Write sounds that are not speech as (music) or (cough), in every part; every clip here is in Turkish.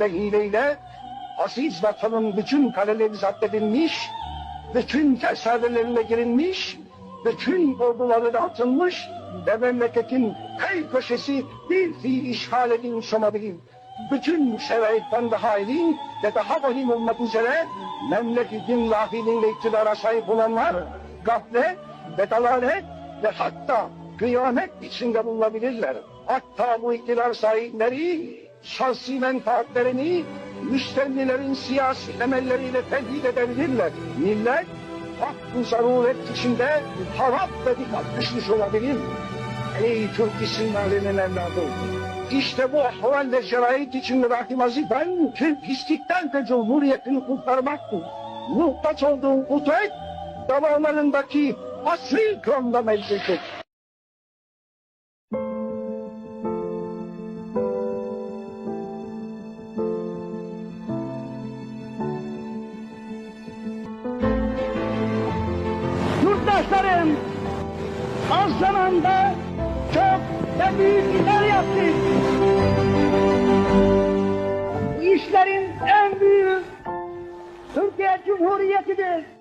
ve hileyle aziz vatanın bütün kaleleri zapt edilmiş, bütün tersadelerine girilmiş, bütün orduları dağıtılmış ve memleketin her köşesi bir fiil işgal edilmiş olabilir. Bütün şeraitten daha iyi ve daha vahim olmak üzere memleketin lahiliğinde iktidara sahip olanlar gaflet ve dalalet ve hatta kıyamet içinde bulunabilirler. Hatta bu iktidar sahipleri şahsi menfaatlerini müstennilerin siyasi emelleriyle tehdit edebilirler. Millet hakkı zaruret içinde harap ve dikkat düşmüş olabilir. Ey Türk isimlerinin evladı! İşte bu ahval ve şerait içinde rahim vazifen Türk istiklal ve cumhuriyetini kurtarmaktır. Muhtaç olduğun kudret damarlarındaki asri kronda mevcuttur. Yurttaşlarım, az zamanda çok ve büyük işler yaptık. İşlerin en büyüğü Türkiye Cumhuriyeti'dir.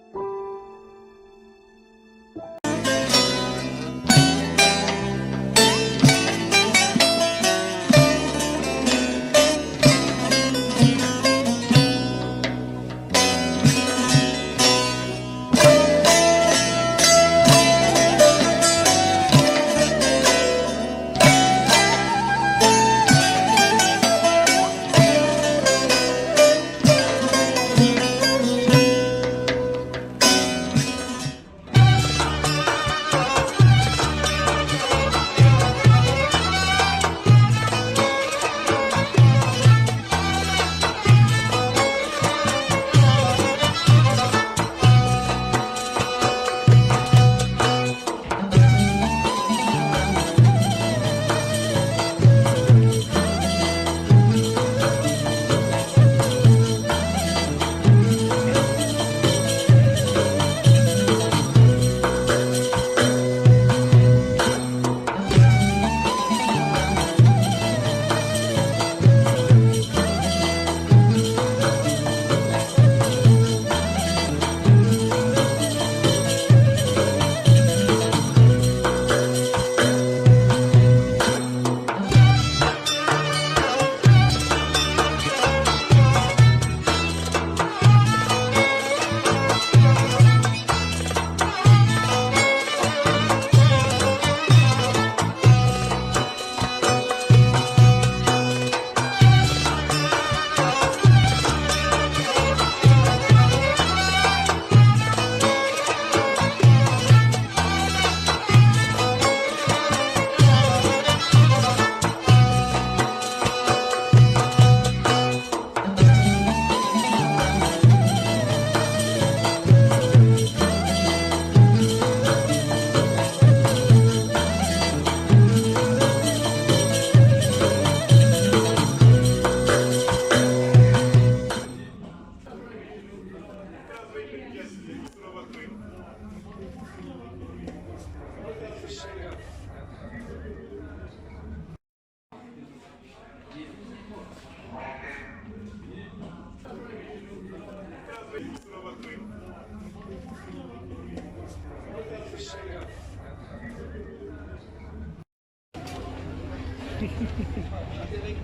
(laughs)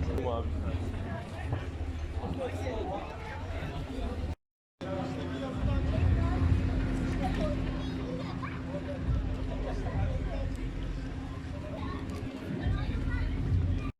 Come on.